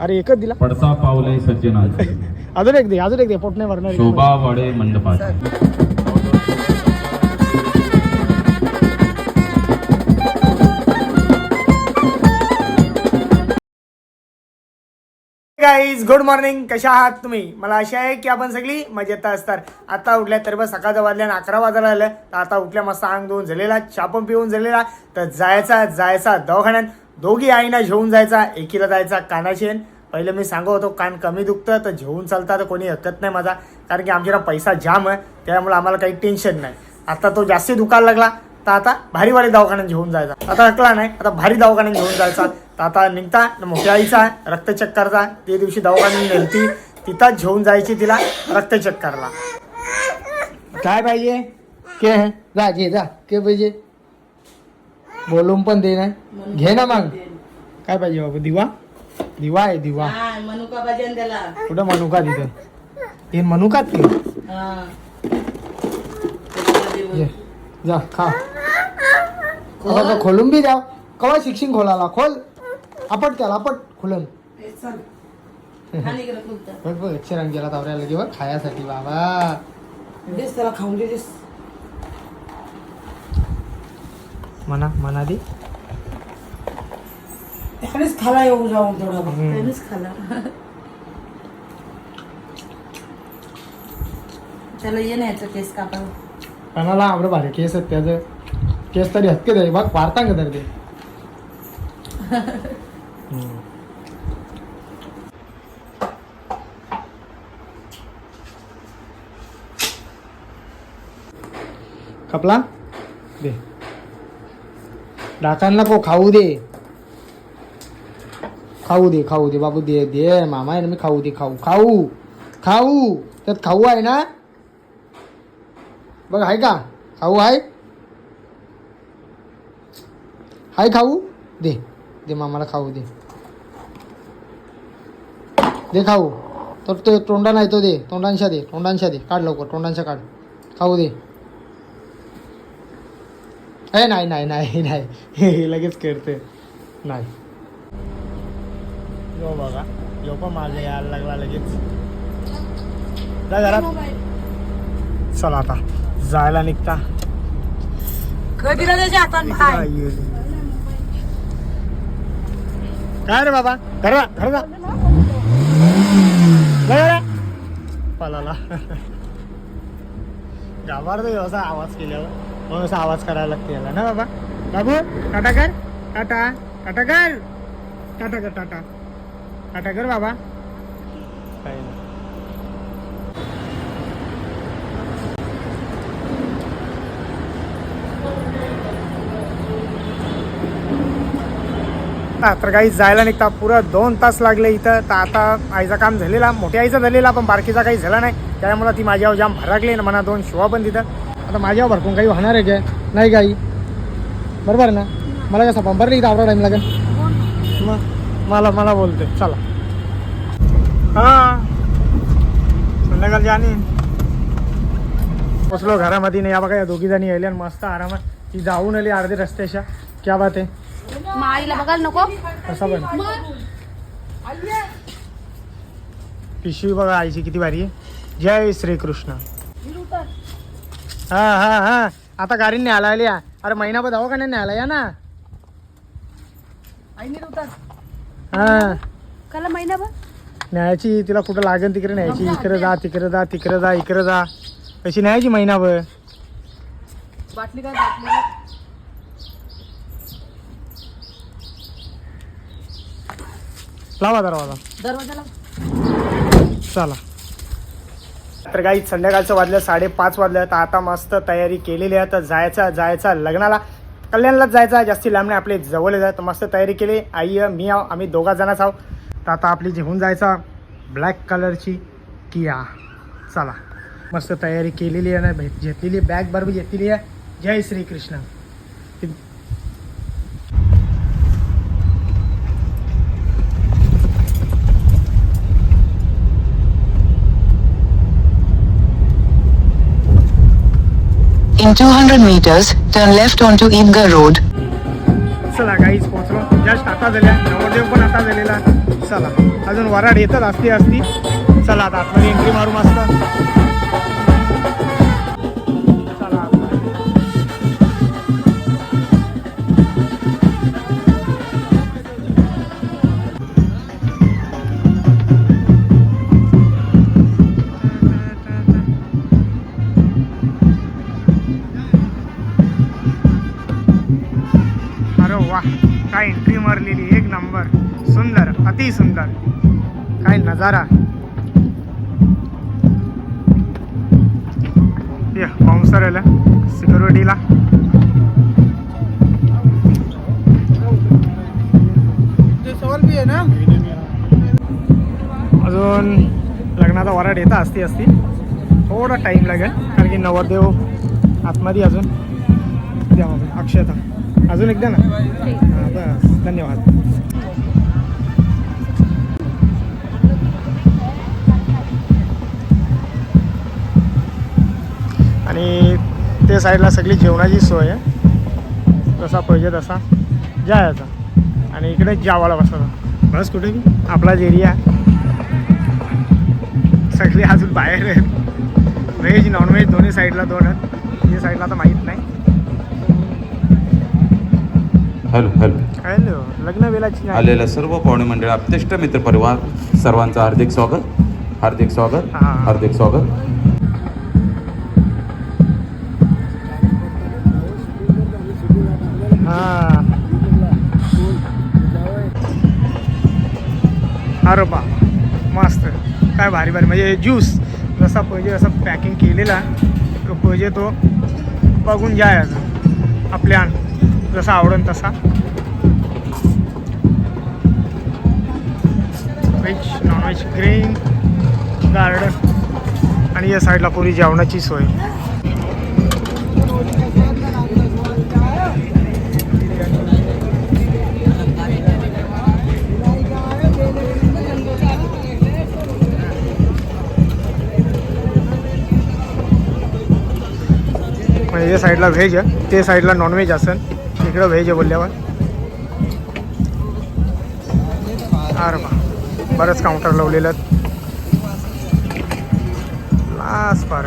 अरे एकच दिला. पडता पावले सज्जनाचे अजून एक दे अजून एक दे पोट नाही भरणार. शोभा वाडे मंडपाचे गाईज गुड मॉर्निंग कशा आहात तुम्ही? मला आशा आहे की आपण सगळी मजेत असतात. आता उठल्या तर बस सकाळच्या वाजल्या आणि अकरा वाजायला आलं तर आता उठल्या मस्त अंग धुवून झालेला चहा पण पिऊन झालेला. तर जायचा जायचा दवाखान्यात. दोघी आईना घेऊन जायचा एकीला जायचा कानाशेन. पहिले मी सांगू होतो कान कमी दुखतं तर घेऊन चालता तर कोणी हरकत नाही माझा. कारण की आमच्याकडे पैसा जाम आहे त्यामुळे आम्हाला काही टेन्शन नाही. आता तो जास्ती दुखायला लागला तर आता भारी भारी दवाखान्यात घेऊन जायचा. आता हकला नाही आता भारी दवाखान्यात घेऊन जायचा. तर आता निघता मोठ्या आईचा रक्तचक्करचा. ते दिवशी दवाखान्यात नेलती तिथंच घेऊन जायची तिला रक्तचक्करला. काय पाहिजे? के जा जा के पाहिजे? बोलून पण दे ना. घे ना मग. काय पाहिजे बाबा? दिवा? दिवा आहे दिवा. हा मनुका भजन त्याला. कुठं मनुका तिथं? हे मनुकात हा. ये, जा खा. का खोलून बी द्या. कवा शिक्षण खोलाला खोल. आपट त्याला आपट. खुलून. बघ चिरांग गेला तावऱ्याला बघ खायासाठी बाबा. खाऊन दे म्हणा म्हणा दी त्यानेच खाला येऊ जाऊन थोडा त्यानेच खाला. त्याला ये न्यायचं केस कापायला कणाला आवडं भारी केस आहेत त्याचं. केस तरी हत्के तरी बघ वारता का तर ते हम्म. खपला दे. डाकांना को खाऊ दे. खाऊ दे खाऊ दे बाबू दे दे. मामा आहे ना मी खाऊ दे खाऊ. खाऊ खाऊ. त्यात खाऊ आहे ना? बघ आहे का? खाऊ आहे? हाय खाऊ? दे दे मामाला खाऊ दे. दे खाऊ. तर ते तोंडा नाही तो दे. तोंडांशा दे तोंडांशा दे. काढ लवकर तोंडांशा काढ. खाऊ दे. ए नाही नाही नाही नाही. हे लगेच खेळते नाही. यो बघा. यो पण मागे यायला लागला लगेच. जा घरात. चला आता. जायला निघता. काय रे बाबा? घर घर जा. पळाला. घाबरतो असा आवाज केल्यावर. म्हणून असा आवाज करायला लागते याला. ना बाबा? बाबू टाटा कर. टाटा. टाटा कर. टाटा कर टाटा. टाटा कर बाबा. काही नाही. हा, तर काही जायला निघता. पुरं दोन तास लागले इथं. तर आता आईचं काम झालेला. मोठ्या आईचा झालेला पण बारकीचा काही झाला नाही. त्यामुळे ती माझ्यावर जाम भरागली ना म्हणा दोन शिवा पण तिथं. आता माझ्यावर भरपूर काही होणार आहे काय? नाही काही. बरोबर ना? मला कसं पंपरली इथं आवडा टाईम लागेल? मग मला मला बोलते. चला. हां. संध्याकाळची आणि पोचलो घरामध्ये. नाही या बघा या दोघी जणी यायल्या आणि मस्त आरामात. ती जाऊन आली अर्धे रस्त्याच्या. क्या बात आहे. मग आईला बघायला नको? कसा पण. पिशवी बघा आईची किती भारी आहे. जय श्रीकृष्ण. हा हा हा. आता गाडीने न्यायला आली हा. अरे महिनाभर दवाखान्यात न्यायला या ना आईने उतर. हा. काला महिनाभर? न्यायची तिला कुठं लागेल तिकडे न्यायची. इकडे जा तिकडे जा तिकडे जा इकडे जा. कशी न्यायची महिनाभर? बाटली काय बाटली काय? लावा दरवाजा. दरवाजाला. चला. तर काही संध्याकाळचं वाजलं साडेपाच वाजलं. तर आता मस्त तयारी केलेली आहे. तर जायचा जायचा लग्नाला. कल्याणलाच जायचा जास्ती लांब नाही आपले जवळ जाय तर मस्त तयारी केली. आई मी आहो आम्ही दोघा जणच आहो. तर आता आपली घेऊन जायचा ब्लॅक कलरची किया चला. मस्त तयारी केलेली आहे ना भेट घेतलेली बॅग बरोबर घेतलेली आहे. जय Shrikrishna. In 200 meters, turn left onto Idgah Road. चला काहीच पोहोचलो. जस्ट आता झाल्या नवरदेव पण आता झालेला. चला. अजून वराड येतात असती असती चला आता आतमध्ये एंट्री मारू मस्त. काय नजारा? ये आलं सिक्युरिटीला अजून लग्नाचा वराड येता असती असती. थोडा टाईम लागेल कारण की नवरदेव आतमध्ये अजून. द्या मग अक्षता अजून एकदा ना? हां बस. धन्यवाद. आणि ते साईडला सगळी जेवणाची सोय आहे. जसा पाहिजे तसा. जायचा आणि इकडे जावाला बसायचा बस कुठे? आपलाच एरिया सगळे अजून बाहेर आहेत. व्हेज नॉनव्हेज दोन्ही साईडला दोन आहेत. या साईडला तर माहीत नाही. Hello hello. हॅलो. लग्न वेळाची नाही. आलेल्या सर्व पाहुणे मंडळ अत्यष्ट मित्र परिवार सर्वांचं हार्दिक स्वागत. हार्दिक स्वागत. हा. हार्दिक स्वागत. हां. अरे बा मस्त. काय भारी भारी. म्हणजे ज्यूस जसा पाहिजे असं पॅकिंग केलेला तो पाहिजे तो बघून जायचं आपल्या जसा आवडेल तसा. व्हेज नॉनव्हेज ग्रीन गार्डन आणि या साईडला पुरी जेवणाची सोय. हे साईडला व्हेज आहे ते साईडला नॉनव्हेज असेल इकडं व्हेज आहे बोलल्यावर. अरे बा बरंच काउंटर लावलेलं आहेत. लास्ट पार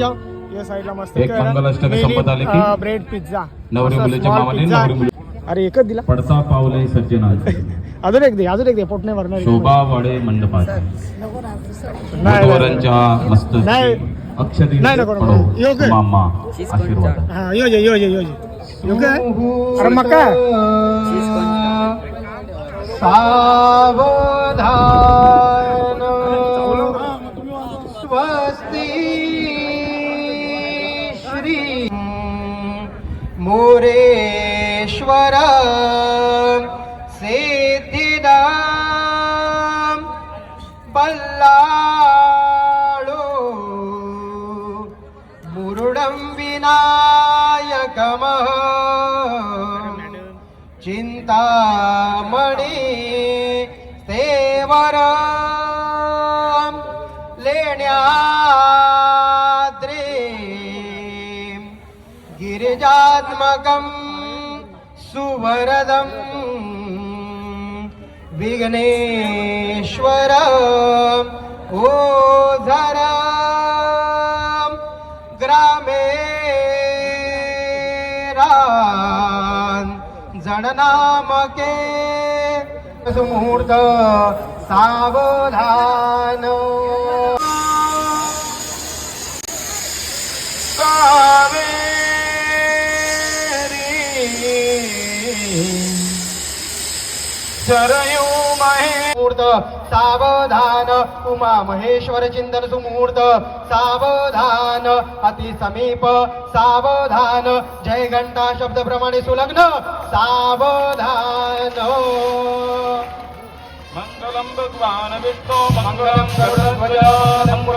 या साईडला मस्त एक मंगलाष्टमी संपत आली की? ब्रेड पिझ्झा नवरी मस्त मुलीच्या मामाने. नवरी मुली अरे एकच दिला? पडता पावले सज्जनाचे अजून एक दे अजून एक दे पोट नाही भरणार शोभा वाडे मंडपाचे नाही. अक्षदी नाही नको, नको. योग्य. मामा आशीर्वाद. हा यो जे यो यो आहे? अरे मका. स्वस्ति ಘೋರೇಶ್ವರ ಸಿದ್ಧಿದ ಬಲ್ಲಾಳು ಮುರುಡಂಬಿನಾಯಕ ಚಿಂತಾಮಣಿ ದೇವರ लेण्याद्रे गिरिजात्मक सुवरदं विघ्नेश्वर ओझरा ग्रामे जडनामके सुमुहूर्त सावधान। सावधान. उमा महेश्वर चिंतन सुमुहूर्त सावधान. अति समीप. सावधान. जय घंटा शब्द प्रमाणे सुलग्न. सावधान. मंगलम भगवान विष्णू मंगलम गरुडध्वज. मंगलम